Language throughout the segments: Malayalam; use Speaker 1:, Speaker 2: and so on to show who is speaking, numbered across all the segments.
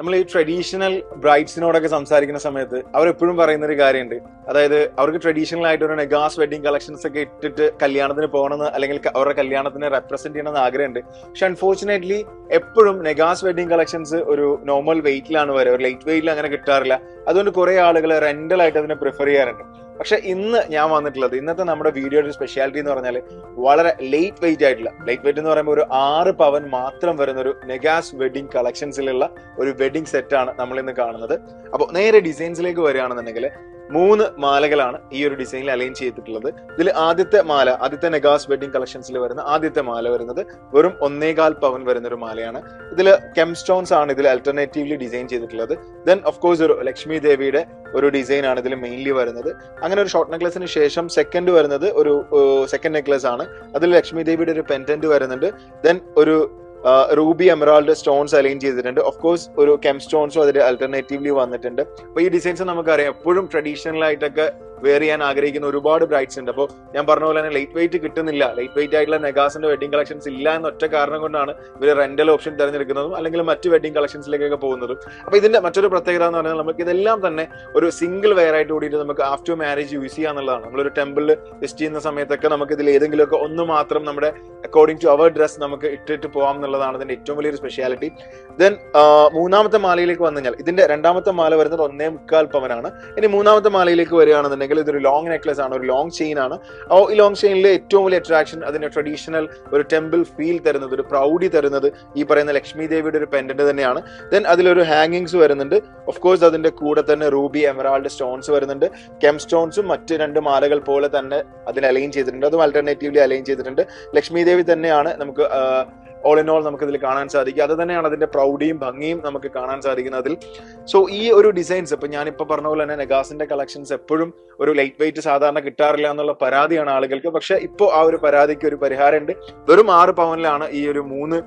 Speaker 1: നമ്മൾ ഈ ട്രഡീഷണൽ ബ്രൈഡ്സിനോടൊക്കെ സംസാരിക്കുന്ന സമയത്ത് അവർ എപ്പോഴും പറയുന്ന ഒരു കാര്യമുണ്ട് അതായത് അവർക്ക് ട്രഡീഷണൽ ആയിട്ട് ഒരു നെഗാസ് വെഡിങ് കളക്ഷൻസ് ഒക്കെ ഇട്ടിട്ട് കല്യാണത്തിന് പോകണമെന്ന് അല്ലെങ്കിൽ അവരുടെ കല്യാണത്തിന് റെപ്രസെന്റ് ചെയ്യണമെന്ന് ആഗ്രഹമുണ്ട് പക്ഷെ അൺഫോർച്ചുനേറ്റ്ലി എപ്പോഴും നെഗാസ് വെഡിങ് കളക്ഷൻസ് ഒരു നോർമൽ വെയിറ്റിലാണ് വരെ. ഒരു ലൈറ്റ് വെയിറ്റിൽ അങ്ങനെ കിട്ടാറില്ല. അതുകൊണ്ട് കുറെ ആളുകൾ റെന്റൽ ആയിട്ട് അതിനെ പ്രിഫർ ചെയ്യാറുണ്ട്. പക്ഷെ ഇന്ന് ഞാൻ വന്നിട്ടുള്ളത് ഇന്നത്തെ നമ്മുടെ വീഡിയോയുടെ സ്പെഷ്യാലിറ്റി എന്ന് പറഞ്ഞാൽ വളരെ ലൈറ്റ് വെയിറ്റ് ആയിട്ടുള്ള ലൈറ്റ് വെയിറ്റ് എന്ന് പറയുമ്പോൾ ഒരു ആറ് പവൻ മാത്രം വരുന്ന ഒരു നെഗാസ് വെഡിങ് കളക്ഷൻസിലുള്ള ഒരു വെഡിങ് സെറ്റ് ആണ് നമ്മൾ ഇന്ന് കാണുന്നത്. അപ്പോൾ നേരെ ഡിസൈൻസിലേക്ക് വരികയാണെന്നുണ്ടെങ്കിൽ മൂന്ന് മാലകളാണ് ഈ ഒരു ഡിസൈനിൽ അലൈൻ ചെയ്തിട്ടുള്ളത്. ഇതിൽ ആദ്യത്തെ മാല ആദ്യത്തെ നെഗാസ് വെഡിങ് കളക്ഷൻസിൽ വരുന്ന ആദ്യത്തെ മാല വരുന്നത് വെറും ഒന്നേകാൽ പവൻ വരുന്ന ഒരു മാലയാണ്. ഇതിൽ കെംസ്റ്റോൺസ് ആണ് ഇതിൽ അൾട്ടർനേറ്റീവ്ലി ഡിസൈൻ ചെയ്തിട്ടുള്ളത്. ദെൻ ഓഫ് കോഴ്സ് ഒരു ലക്ഷ്മി ദേവിയുടെ ഒരു ഡിസൈൻ ആണ് ഇതിൽ മെയിൻലി വരുന്നത്. അങ്ങനെ ഒരു ഷോർട്ട് നെക്ലസിന് ശേഷം സെക്കൻഡ് വരുന്നത് ഒരു സെക്കൻഡ് നെക്ലസ് ആണ്. അതിൽ ലക്ഷ്മി ദേവിയുടെ ഒരു പെൻഡന്റ് വരുന്നുണ്ട്. ദെൻ ഒരു റൂബി എമറാൾഡ് സ്റ്റോൺസ് അലൈൻ ചെയ്തിട്ടുണ്ട്. ഓഫ് കോഴ്സ് ഒരു കെം സ്റ്റോൺസും അതിൽ അൾട്ടർനേറ്റീവ്ലി വന്നിട്ടുണ്ട്. അപ്പൊ ഈ ഡിസൈൻസ് നമുക്കറിയാം. എപ്പോഴും ട്രഡീഷണൽ ആയിട്ടൊക്കെ വെയർ ചെയ്യാൻ ആഗ്രഹിക്കുന്ന ഒരുപാട് ബ്രൈറ്റ്സ് ഉണ്ട്. അപ്പോൾ ഞാൻ പറഞ്ഞ പോലെ തന്നെ ലൈറ്റ് വെയിറ്റ് കിട്ടുന്നില്ല. ലൈറ്റ് വെയിറ്റ് ആയിട്ടുള്ള നെഗാസിന്റെ വെഡിങ് കളക്ഷൻസ് ഇല്ല എന്ന ഒറ്റ കാരണം കൊണ്ടാണ് ഇവർ റെന്റൽ ഓപ്ഷൻ തിരഞ്ഞെടുക്കുന്നതും അല്ലെങ്കിൽ മറ്റ് വെഡിങ് കളക്ഷൻസിലേക്കൊക്കെ പോകുന്നതും. അപ്പോൾ ഇതിന്റെ മറ്റൊരു പ്രത്യേകത എന്ന് പറഞ്ഞാൽ നമുക്ക് ഇതെല്ലാം തന്നെ ഒരു സിംഗിൾ വെയർ ആയിട്ട് കൂടിയിട്ട് നമുക്ക് ആഫ്റ്റർ മാരേജ് യൂസ് ചെയ്യാന്നുള്ളതാണ് നമ്മളൊരു ടെമ്പിളിൽ വിസിറ്റ് ചെയ്യുന്ന സമയത്തൊക്കെ നമുക്ക് ഇതിൽ ഏതെങ്കിലുമൊക്കെ ഒന്ന് മാത്രം നമ്മുടെ അക്കോർഡിംഗ് ടു അവർ ഡ്രസ് നമുക്ക് ഇട്ടിട്ട് പോകാം എന്നുള്ളതാണ് ഇതിന്റെ ഏറ്റവും വലിയൊരു സ്പെഷ്യാലിറ്റി ദെൻ മൂന്നാമത്തെ മാലയിലേക്ക് വന്നു കഴിഞ്ഞാൽ ഇതിന്റെ രണ്ടാമത്തെ മാല വരുന്നത് ഒന്നേ മുക്കാൽ പവനാണ്. ഇനി മൂന്നാമത്തെ മാലയിലേക്ക് വരികയാണെന്നുണ്ടെങ്കിൽ ഇതൊരു ലോങ് നെക്ലസ് ആണ് ഒരു ലോങ് ചെയിൻ ആണ്. ഈ ലോങ് ചെയിനിൽ ഏറ്റവും വലിയ അട്രാക്ഷൻ അതിന്റെ ട്രഡീഷണൽ ഒരു ടെമ്പിൾ ഫീൽ തരുന്നത് ഒരു പ്രൗഡി തരുന്നത് ഈ പറയുന്ന ലക്ഷ്മി ദേവിയുടെ ഒരു പെൻഡന്റ് തന്നെയാണ്. ദെൻ അതിലൊരു ഹാങ്ങിങ്സ് വരുന്നുണ്ട്. ഓഫ് കോഴ്സ് അതിന്റെ കൂടെ തന്നെ റൂബി എമറാൾഡ് സ്റ്റോൺസ് വരുന്നുണ്ട്. കെം സ്റ്റോൺസും മറ്റ് രണ്ട് മാലകൾ പോലെ തന്നെ അതിന് അലൈൻ ചെയ്തിട്ടുണ്ട്. അതും ആൾട്ടർനേറ്റീവ്ലി അലൈൻ ചെയ്തിട്ടുണ്ട്. ലക്ഷ്മി ദേവി തന്നെയാണ് നമുക്ക് ഓൾ ഇൻ ഓൾ നമുക്ക് ഇതിൽ കാണാൻ സാധിക്കും. അത് തന്നെയാണ് അതിന്റെ പ്രൗഡിയും ഭംഗിയും നമുക്ക് കാണാൻ സാധിക്കുന്നത് അതിൽ. സോ ഈ ഒരു ഡിസൈൻസ് ഇപ്പൊ ഞാനിപ്പോ പറഞ്ഞ പോലെ തന്നെ നെഗാസിന്റെ കളക്ഷൻസ് എപ്പോഴും ഒരു ലൈറ്റ് വെയിറ്റ് സാധാരണ കിട്ടാറില്ല എന്നുള്ള പരാതിയാണ് ആളുകൾക്ക്. പക്ഷെ ഇപ്പോൾ ആ ഒരു പരാതിക്ക് ഒരു പരിഹാരമുണ്ട്. വെറും ആറ് പവനിലാണ് ഈ ഒരു മൂന്ന്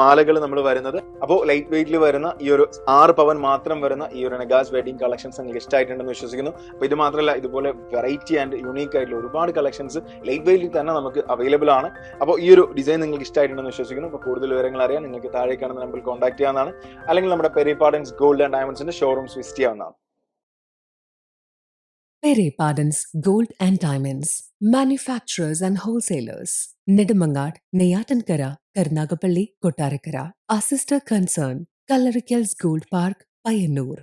Speaker 1: മാലകൾ നമ്മൾ വരുന്നത്. അപ്പോൾ ലൈറ്റ് വെയിറ്റിൽ വരുന്ന ഈ ഒരു ആറ് പവൻ മാത്രം വരുന്ന ഈ ഒരു നെഗാസ് വെഡിങ് കളക്ഷൻസ് നിങ്ങൾക്ക് ഇഷ്ടമായിട്ടുണ്ടെന്ന് വിശ്വസിക്കുന്നു. അപ്പൊ ഇത് മാത്രമല്ല ഇതുപോലെ വെറൈറ്റി ആൻഡ് യുണീക്ക് ആയിട്ടുള്ള ഒരുപാട് കളക്ഷൻസ് ലൈറ്റ് വെയിറ്റിൽ തന്നെ നമുക്ക് അവൈലബിൾ ആണ്. അപ്പോൾ ഈ ഒരു ഡിസൈൻ നിങ്ങൾക്ക് ഇഷ്ടമായിട്ടുണ്ടെന്ന് വിശ്വസിക്കുന്നു. അപ്പോൾ കൂടുതൽ വിവരങ്ങൾ അറിയാൻ നിങ്ങൾക്ക് താഴെ കാണുന്ന നമ്പറിൽ കോൺടാക്ട് ചെയ്യാവുന്നതാണ് അല്ലെങ്കിൽ നമ്മുടെ പെരിപാടൻസ് ഗോൾഡ് ആൻഡ് ഡയമണ്ട്സിന്റെ ഷോറൂംസ് വിസിറ്റ് ചെയ്യാവുന്നതാണ്
Speaker 2: Pardon's Gold and Diamonds, manufacturers and wholesalers. Nedumangad, Neyatankara, Karnagapalli, Kottarakara. Our sister concern, Kalarikals Gold Park, Payyanur.